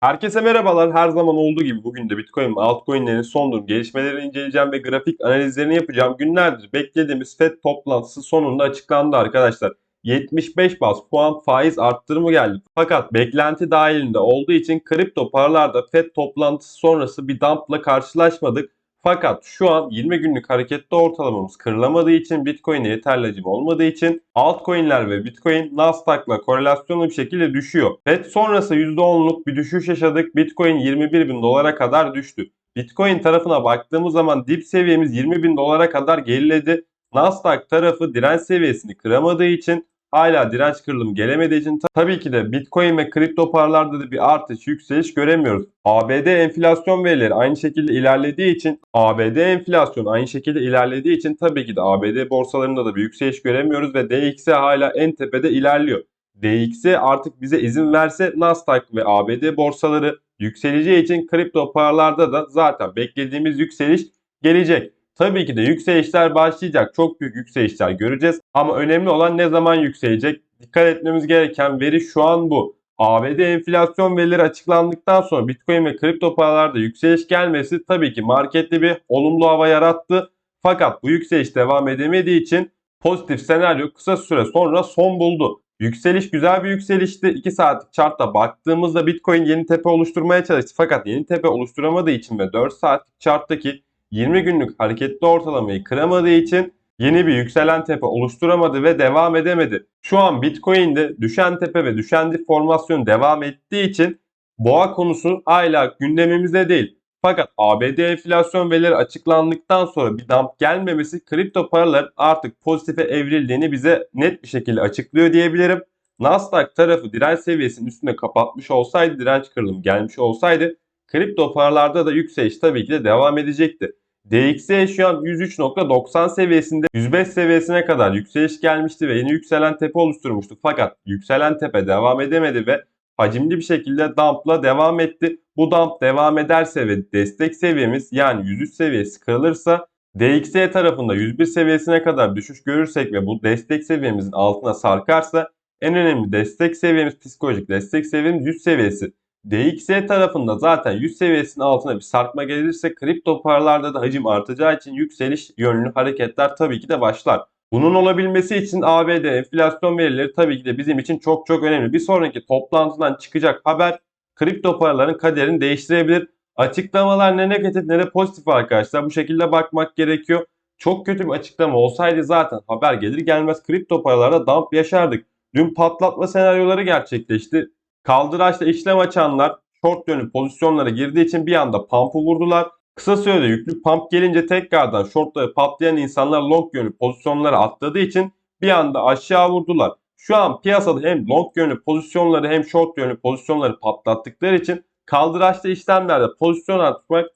Herkese merhabalar. Her zaman olduğu gibi bugün de Bitcoin ve altcoin'lerin son durum gelişmelerini inceleyeceğim ve grafik analizlerini yapacağım. Günlerdir beklediğimiz FED toplantısı sonunda açıklandı arkadaşlar. 75 bas puan faiz arttırımı geldi. Fakat beklenti dahilinde olduğu için kripto paralarda FED toplantısı sonrası bir dumpla karşılaşmadık. Fakat şu an 20 günlük hareketli ortalamamız kırılamadığı için Bitcoin'e yeterli hacim olmadığı için altcoin'ler ve Bitcoin Nasdaq'la korelasyonlu bir şekilde düşüyor. FED sonrası %10'luk bir düşüş yaşadık. Bitcoin 21 bin dolara kadar düştü. Bitcoin tarafına baktığımız zaman dip seviyemiz 20 bin dolara kadar geriledi. Nasdaq tarafı direnç seviyesini kıramadığı için hala direnç kırılımı gelemediği için tabii ki de Bitcoin ve kripto paralarda da bir artış yükseliş göremiyoruz. ABD enflasyon verileri aynı şekilde ilerlediği için ABD enflasyonu aynı şekilde ilerlediği için tabii ki de ABD borsalarında da bir yükseliş göremiyoruz ve DXY hala en tepede ilerliyor. DXY artık bize izin verse Nasdaq ve ABD borsaları yükseleceği için kripto paralarda da zaten beklediğimiz yükseliş gelecek. Tabii ki de yükselişler başlayacak. Çok büyük yükselişler göreceğiz. Ama önemli olan ne zaman yükselecek? Dikkat etmemiz gereken veri şu an bu. ABD enflasyon verileri açıklandıktan sonra Bitcoin ve kripto paralarda yükseliş gelmesi tabii ki markette bir olumlu hava yarattı. Fakat bu yükseliş devam edemediği için pozitif senaryo kısa süre sonra son buldu. Yükseliş güzel bir yükselişti. 2 saatlik chartta baktığımızda Bitcoin yeni tepe oluşturmaya çalıştı. Fakat yeni tepe oluşturamadığı için ve 4 saatlik charttaki 20 günlük hareketli ortalamayı kıramadığı için yeni bir yükselen tepe oluşturamadı ve devam edemedi. Şu an Bitcoin'de düşen tepe ve düşen dip formasyonu devam ettiği için boğa konusu hala gündemimizde değil. Fakat ABD enflasyon verileri açıklandıktan sonra bir dump gelmemesi kripto paraların artık pozitife evrildiğini bize net bir şekilde açıklıyor diyebilirim. Nasdaq tarafı direnç seviyesinin üstünde kapatmış olsaydı, direnç kırılımı gelmiş olsaydı kripto paralarda da yükseliş tabii ki de devam edecekti. DXY şu an 103.90 seviyesinde 105 seviyesine kadar yükseliş gelmişti ve yeni yükselen tepe oluşturmuştu. Fakat yükselen tepe devam edemedi ve hacimli bir şekilde dump'la devam etti. Bu dump devam ederse ve destek seviyemiz yani 103 seviyesi kırılırsa DXY tarafında 101 seviyesine kadar düşüş görürsek ve bu destek seviyemizin altına sarkarsa en önemli destek seviyemiz psikolojik destek seviyemiz 100 seviyesi. DXY tarafında zaten 100 seviyesinin altına bir sarkma gelirse kripto paralarda da hacim artacağı için yükseliş yönlü hareketler tabii ki de başlar. Bunun olabilmesi için ABD enflasyon verileri tabii ki de bizim için çok çok önemli. Bir sonraki toplantıdan çıkacak haber kripto paraların kaderini değiştirebilir. Açıklamalar ne negatif ne de pozitif arkadaşlar. Bu şekilde bakmak gerekiyor. Çok kötü bir açıklama olsaydı zaten haber gelir gelmez kripto paralarda dump yaşardık. Dün patlatma senaryoları gerçekleşti. Kaldıraçla işlem açanlar short yönlü pozisyonlara girdiği için bir anda pump'u vurdular. Kısa sürede yüklü pump gelince tekrardan shortları patlayan insanlar long yönlü pozisyonlara atladığı için bir anda aşağı vurdular. Şu an piyasada hem long yönlü pozisyonları hem short yönlü pozisyonları patlattıkları için kaldıraçlı işlemlerde pozisyon açmak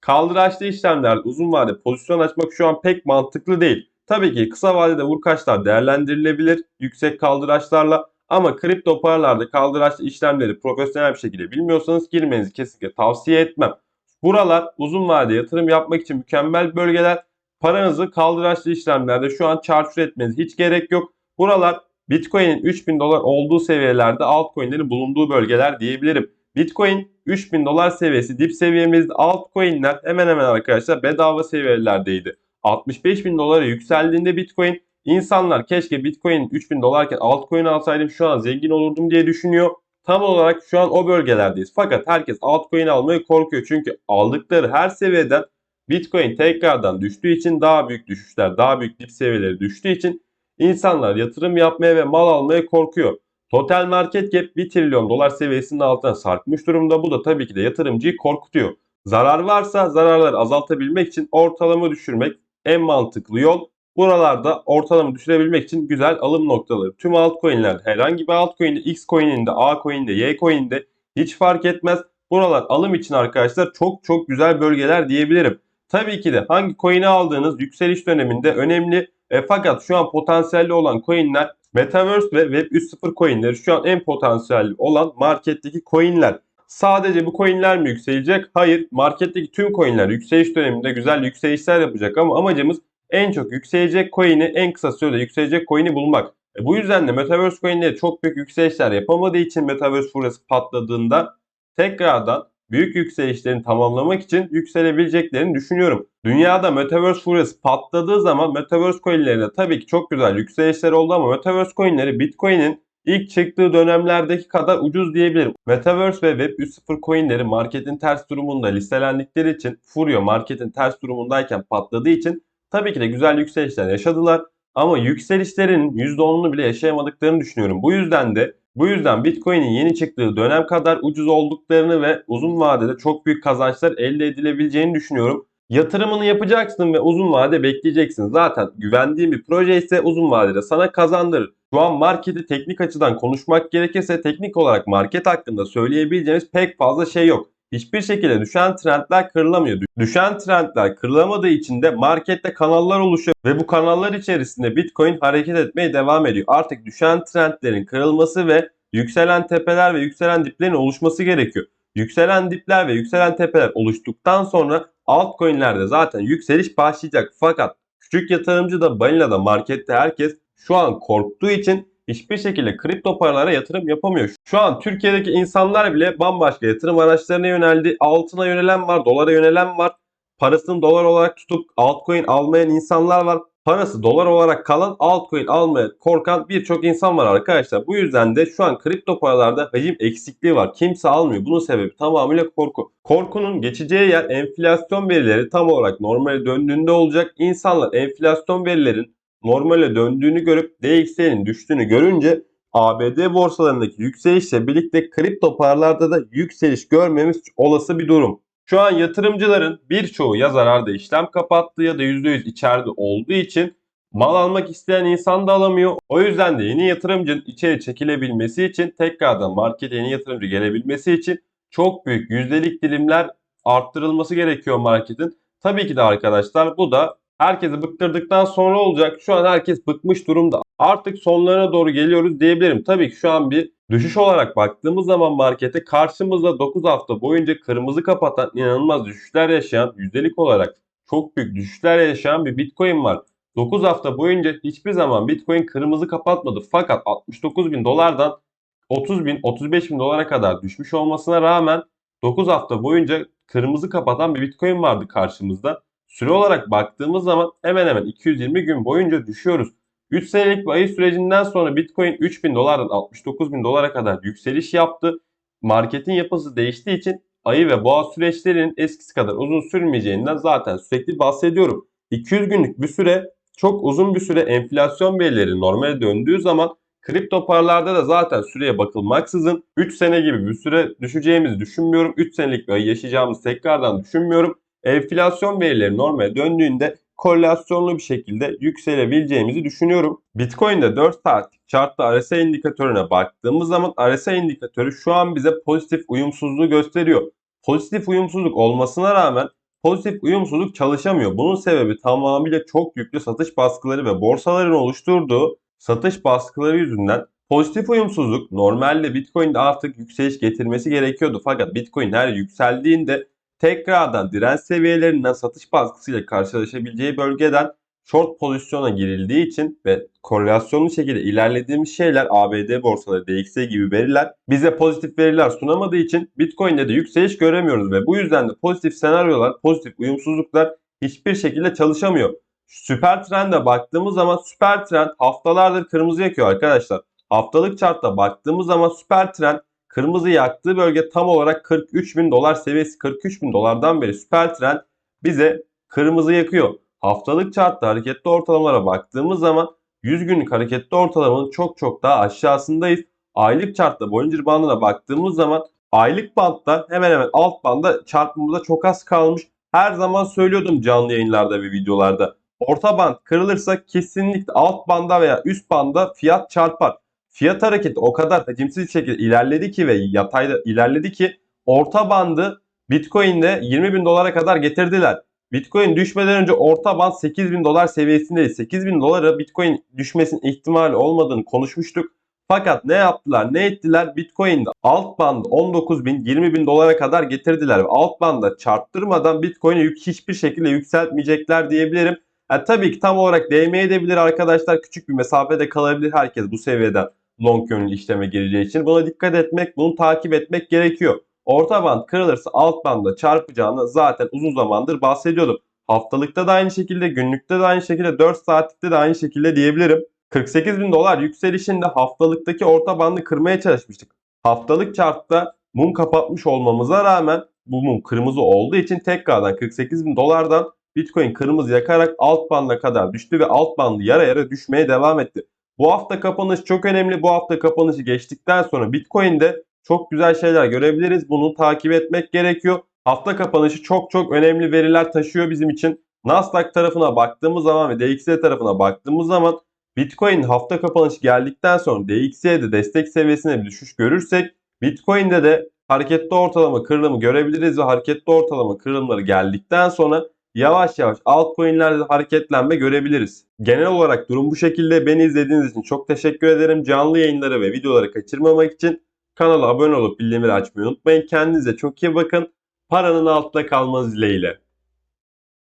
kaldıraçlı işlemlerde uzun vadede pozisyon açmak şu an pek mantıklı değil. Tabii ki kısa vadede vurkaçlar değerlendirilebilir yüksek kaldıraçlarla ama kripto paralarda kaldıraçlı işlemleri profesyonel bir şekilde bilmiyorsanız girmenizi kesinlikle tavsiye etmem. Buralar uzun vadede yatırım yapmak için mükemmel bölgeler. Paranızı kaldıraçlı işlemlerde şu an çarçur etmeniz hiç gerek yok. Buralar Bitcoin'in 3000 dolar olduğu seviyelerde altcoin'lerin bulunduğu bölgeler diyebilirim. Bitcoin 3000 dolar seviyesi dip seviyemizde altcoin'ler hemen hemen arkadaşlar bedava seviyelerdeydi. 65 bin dolara yükseldiğinde Bitcoin insanlar keşke Bitcoin 3000 dolarken altcoin alsaydım şu an zengin olurdum diye düşünüyor. Tam olarak şu an o bölgelerdeyiz. Fakat herkes altcoin almayı korkuyor. Çünkü aldıkları her seviyeden Bitcoin tekrardan düştüğü için daha büyük düşüşler, daha büyük dip seviyeleri düştüğü için insanlar yatırım yapmaya ve mal almaya korkuyor. Total market cap 1 trilyon dolar seviyesinin altına sarkmış durumda. Bu da tabii ki de yatırımcıyı korkutuyor. Zarar varsa zararları azaltabilmek için ortalama düşürmek en mantıklı yol. Buralarda ortalama düşürebilmek için güzel alım noktaları. Tüm altcoin'ler herhangi bir altcoin'de X coin'inde, A coin'de, Y coin'de hiç fark etmez. Buralar alım için arkadaşlar çok çok güzel bölgeler diyebilirim. Tabii ki de hangi coin'i aldığınız yükseliş döneminde önemli. E, fakat şu an potansiyelli olan coin'ler Metaverse ve Web 3.0 coin'leri şu an en potansiyelli olan marketteki coin'ler. Sadece bu coin'ler mi yükselecek? Hayır. Marketteki tüm coin'ler yükseliş döneminde güzel yükselişler yapacak ama amacımız en çok yükselecek coin'i en kısa sürede yükselecek coin'i bulmak. E bu yüzden de Metaverse coin'leri çok büyük yükselişler yapamadığı için Metaverse furyası patladığında tekrardan büyük yükselişlerini tamamlamak için yükselebileceklerini düşünüyorum. Dünyada Metaverse furyası patladığı zaman Metaverse coinlerinde tabii ki çok güzel yükselişler oldu ama Metaverse coinleri Bitcoin'in ilk çıktığı dönemlerdeki kadar ucuz diyebilirim. Metaverse ve Web 3.0 coinleri marketin ters durumunda listelendikleri için Furio marketin ters durumundayken patladığı için tabii ki de güzel yükselişler yaşadılar. Ama yükselişlerin %10'unu bile yaşayamadıklarını düşünüyorum. Bu yüzden de bu yüzden Bitcoin'in yeni çıktığı dönem kadar ucuz olduklarını ve uzun vadede çok büyük kazançlar elde edilebileceğini düşünüyorum. Yatırımını yapacaksın ve uzun vade bekleyeceksin. Zaten güvendiğin bir proje ise uzun vadede sana kazandırır. Şu an marketi teknik açıdan konuşmak gerekirse teknik olarak market hakkında söyleyebileceğimiz pek fazla şey yok. Hiçbir şekilde düşen trendler kırılamıyor. Düşen trendler kırılamadığı için de markette kanallar oluşuyor ve bu kanallar içerisinde Bitcoin hareket etmeye devam ediyor. Artık düşen trendlerin kırılması ve yükselen tepeler ve yükselen diplerin oluşması gerekiyor. Yükselen dipler ve yükselen tepeler oluştuktan sonra altcoin'lerde zaten yükseliş başlayacak. Fakat küçük yatırımcı da balina da markette herkes şu an korktuğu için hiçbir şekilde kripto paralara yatırım yapamıyor. Şu an Türkiye'deki insanlar bile bambaşka yatırım araçlarına yöneldi. Altına yönelen var, dolara yönelen var. Parasını dolar olarak tutup altcoin almayan insanlar var. Parası dolar olarak kalan altcoin almaya korkan birçok insan var arkadaşlar. Bu yüzden de şu an kripto paralarda hacim eksikliği var. Kimse almıyor. Bunun sebebi tamamıyla korku. Korkunun geçeceği yer enflasyon verileri tam olarak normale döndüğünde olacak. İnsanlar enflasyon verilerin normale döndüğünü görüp DXY'nin düştüğünü görünce ABD borsalarındaki yükselişle birlikte kripto paralarda da yükseliş görmemiz olası bir durum. Şu an yatırımcıların birçoğu ya zararda işlem kapattı ya da %100 içeride olduğu için mal almak isteyen insan da alamıyor. O yüzden de yeni yatırımcının içeri çekilebilmesi için tekrardan markete yeni yatırımcı gelebilmesi için çok büyük yüzdelik dilimler arttırılması gerekiyor marketin. Tabii ki de arkadaşlar bu da herkesi bıktırdıktan sonra olacak. Şu an herkes bıkmış durumda. Artık sonlarına doğru geliyoruz diyebilirim. Tabii ki şu an bir düşüş olarak baktığımız zaman markete karşımızda 9 hafta boyunca kırmızı kapatan inanılmaz düşüşler yaşayan yüzdelik olarak çok büyük düşüşler yaşayan bir Bitcoin var. 9 hafta boyunca hiçbir zaman Bitcoin kırmızı kapatmadı. Fakat 69 bin dolardan 30 bin 35 bin dolara kadar düşmüş olmasına rağmen 9 hafta boyunca kırmızı kapatan bir Bitcoin vardı karşımızda. Süre olarak baktığımız zaman hemen hemen 220 gün boyunca düşüyoruz. 3 senelik bir ayı sürecinden sonra Bitcoin 3000 dolardan 69 bin dolara kadar yükseliş yaptı. Marketin yapısı değiştiği için ayı ve boğa süreçlerinin eskisi kadar uzun sürmeyeceğinden zaten sürekli bahsediyorum. 200 günlük bir süre çok uzun bir süre enflasyon verileri normale döndüğü zaman kripto paralarda da zaten süreye bakılmaksızın 3 sene gibi bir süre düşeceğimizi düşünmüyorum. 3 senelik bir ayı yaşayacağımızı tekrardan düşünmüyorum. Enflasyon verileri normale döndüğünde korelasyonlu bir şekilde yükselebileceğimizi düşünüyorum. Bitcoin'de 4 saatlik chartta RSI indikatörüne baktığımız zaman RSI indikatörü şu an bize pozitif uyumsuzluğu gösteriyor. Pozitif uyumsuzluk olmasına rağmen pozitif uyumsuzluk çalışamıyor. Bunun sebebi tamamıyla çok yüklü satış baskıları ve borsaların oluşturduğu satış baskıları yüzünden pozitif uyumsuzluk normalde Bitcoin'de artık yükseliş getirmesi gerekiyordu. Fakat Bitcoin her yükseldiğinde tekrardan direnç seviyelerinden satış baskısıyla karşılaşabileceği bölgeden short pozisyona girildiği için ve korelasyonlu şekilde ilerlediğimiz şeyler ABD borsaları, DXY gibi veriler bize pozitif veriler sunamadığı için Bitcoin'de de yükseliş göremiyoruz ve bu yüzden de pozitif senaryolar, pozitif uyumsuzluklar hiçbir şekilde çalışamıyor. Süper trende baktığımız zaman süper trend haftalardır kırmızı yakıyor arkadaşlar. Haftalık chartta baktığımız zaman süper trend kırmızı yaktığı bölge tam olarak 43 bin dolar seviyesi 43 bin dolardan beri süper trend bize kırmızı yakıyor. Haftalık chartta hareketli ortalamalara baktığımız zaman 100 günlük hareketli ortalamanın çok çok daha aşağısındayız. Aylık chartta Bollinger bandına baktığımız zaman aylık bantta hemen hemen alt banda çarpımımıza çok az kalmış. Her zaman söylüyordum canlı yayınlarda ve videolarda. Orta band kırılırsa kesinlikle alt banda veya üst banda fiyat çarpar. Fiyat hareketi o kadar hacimsiz şekilde ilerledi ki ve yatayda ilerledi ki orta bandı Bitcoin'de 20 bin dolara kadar getirdiler. Bitcoin düşmeden önce orta band 8 bin dolar seviyesindeydi. 8 bin dolara Bitcoin düşmesinin ihtimali olmadığını konuşmuştuk. Fakat ne yaptılar ne ettiler Bitcoin'de alt band 19 bin 20 bin dolara kadar getirdiler. Alt banda çarptırmadan Bitcoin'i hiçbir şekilde yükseltmeyecekler diyebilirim. Yani tabii ki tam olarak değmeyebilir arkadaşlar. Küçük bir mesafede kalabilir herkes bu seviyeden long yönlü işleme gireceği için. Buna dikkat etmek, bunu takip etmek gerekiyor. orta band kırılırsa alt bandla çarpacağını zaten uzun zamandır bahsediyordum. Haftalıkta da aynı şekilde, günlükte de aynı şekilde, 4 saatlikte de aynı şekilde diyebilirim. 48 bin dolar yükselişinde haftalıktaki orta bandı kırmaya çalışmıştık. Haftalık chartta mum kapatmış olmamıza rağmen bu mum kırmızı olduğu için tekrardan 48 bin dolardan Bitcoin kırmızı yakarak alt banda kadar düştü ve alt bandı yara yara düşmeye devam etti. Bu hafta kapanış çok önemli. Bu hafta kapanışı geçtikten sonra Bitcoin'de çok güzel şeyler görebiliriz. Bunu takip etmek gerekiyor. Hafta kapanışı çok çok önemli veriler taşıyor bizim için. Nasdaq tarafına baktığımız zaman ve DXY tarafına baktığımız zaman Bitcoin hafta kapanışı geldikten sonra DXY'de destek seviyesine bir düşüş görürsek Bitcoin'de de hareketli ortalama kırılımı görebiliriz ve hareketli ortalama kırılımları geldikten sonra yavaş yavaş altcoin'lerde hareketlenme görebiliriz. Genel olarak durum bu şekilde. Beni izlediğiniz için çok teşekkür ederim. Canlı yayınları ve videoları kaçırmamak için kanala abone olup bildirimleri açmayı unutmayın. Kendinize çok iyi bakın. Paranın altında kalmanız dileğiyle.